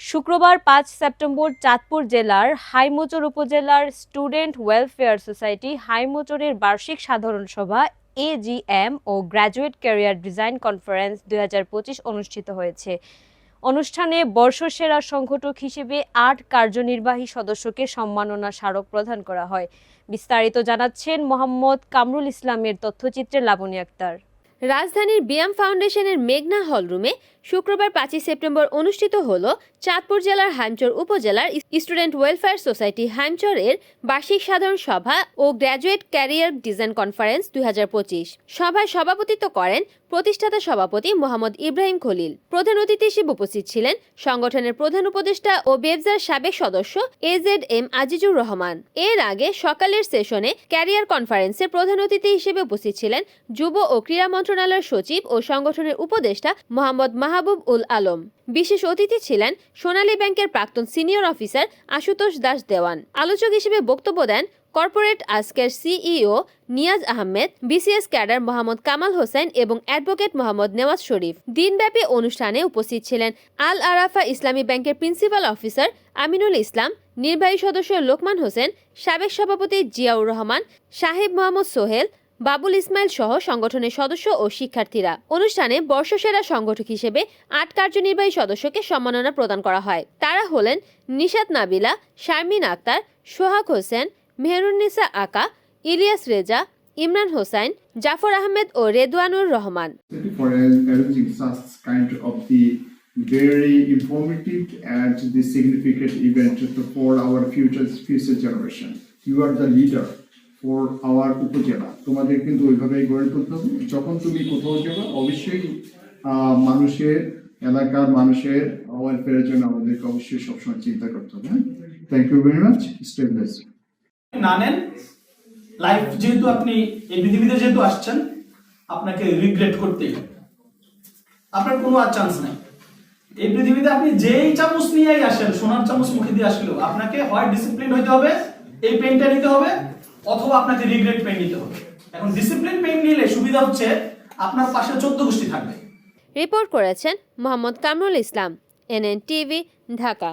শুক্রবার পাঁচ সেপ্টেম্বর চাঁদপুর জেলার হাইমোচর উপজেলার স্টুডেন্ট ওয়েলফেয়ার সোসাইটি হাইমোচরের বার্ষিক সাধারণ সভা, এজিএম ও গ্র্যাজুয়েট ক্যারিয়ার ডিজাইন কনফারেন্স দু হাজার পঁচিশ অনুষ্ঠিত হয়েছে। অনুষ্ঠানে বর্ষসেরা সংগঠক হিসেবে আট কার্যনির্বাহী সদস্যকে সম্মাননা স্মারক প্রদান করা হয়। বিস্তারিত জানাচ্ছেন মোহাম্মদ কামরুল ইসলামের তথ্যচিত্রে লাবণী আক্তার। রাজধানীর বিয়াম ফাউন্ডেশনের মেঘনা হলরুমে শুক্রবার পাঁচই সেপ্টেম্বর অনুষ্ঠিত হল চাঁদপুর জেলার হাইমচর উপজেলার স্টুডেন্ট ওয়েলফেয়ার সোসাইটি হাইমচরের বার্ষিক সাধারণ সভা ও গ্র্যাজুয়েট ক্যারিয়ার ডিজাইন কনফারেন্স দুই সভায় সভাপতিত্ব করেন প্রতিষ্ঠাতা সভাপতি মোহাম্মদ ইব্রাহিম খলিল। প্রধান অতিথি হিসেবে উপস্থিত ছিলেন সংগঠনের প্রধান উপদেষ্টা ও বেবজার সাবেক সদস্য এজেড এম আজিজুর রহমান। এর আগে সকালের সেশনে ক্যারিয়ার কনফারেন্সে প্রধান অতিথি হিসেবে উপস্থিত ছিলেন যুব ও ক্রীড়া মন্ত্রণালয়ের সচিব ও সংগঠনের উপদেষ্টা মোহাম্মদ মাহবুব উল আলম। বিশেষ অতিথি ছিলেন সোনালী ব্যাংকের প্রাক্তন সিনিয়র অফিসার আশুতোষ দাস দেওয়ান। আলোচক হিসেবে বক্তব্য দেন কর্পোরেট আজকের CEO Niaz Ahmed, BCS cadre Mohammad Kamal Hossain এবং অ্যাডভোকেট মোহাম্মদ নেওয়াজ শরীফ। দিনব্যাপী অনুষ্ঠানে উপস্থিত ছিলেন আল আরাফা ইসলামী ব্যাংকের প্রিন্সিপাল অফিসার আমিনুল ইসলাম, নির্বাহী সদস্য লোকমান হোসেন, সাবেক সভাপতি জিয়াউর রহমান, সাহেব মোহাম্মদ সোহেল বাবুল ইসমাইল সহ সংগঠনের সদস্য ও শিক্ষার্থীরা। অনুষ্ঠানে বর্ষসেরা সংগঠক হিসেবে আট কার্যনির্বাহী সদস্যকে সম্মাননা প্রদান করা হয়। তারা হলেন নিশাত নাবিলা, শারমিন আক্তার, সোহাগ হোসেন মেহরুন্নিসা আকা, ইলিয়াস রেজা, ইমরান হোসাইন, জাফর আহমেদ ও Redwanur Rahman. Very informative and the significant event for our future future generation. You are the leader. For our উপজেলা। তোমাদের কিন্তু ওইভাবেই গড়ে তুলতে হবে। যখন তুমি কোথাও যাবে, অবশ্যই মানুষের এলাকার মানুষের ওয়েলফেয়ারের জন্য আমাদেরকে অবশ্যই সবসময় চিন্তা করতে হবে thank you very much stay bless না নেন লাইফ যেহেতু আপনি, এই পৃথিবীতে যেহেতু আসছেন, আপনাকে রিগ্রেট করতেই। আপনার কোনো আর চান্স নাই। এই পৃথিবীতে আপনি যেই চামচ নিয়েই আসেন, সোনার চামচ মুখে দিয়ে আসলেও আপনাকে হয় ডিসিপ্লিন হইতে হবে, এই পেনটা নিতে হবে অথবা আপনাকে রিগ্রেট পেন নিতে হবে। এখন ডিসিপ্লিন পেন নিলে সুবিধা হচ্ছে আপনার পাশে চোদ্দ গোষ্ঠী থাকবে। রিপোর্ট করেছেন মোহাম্মদ কামরুল ইসলাম এনএন টিভি ঢাকা।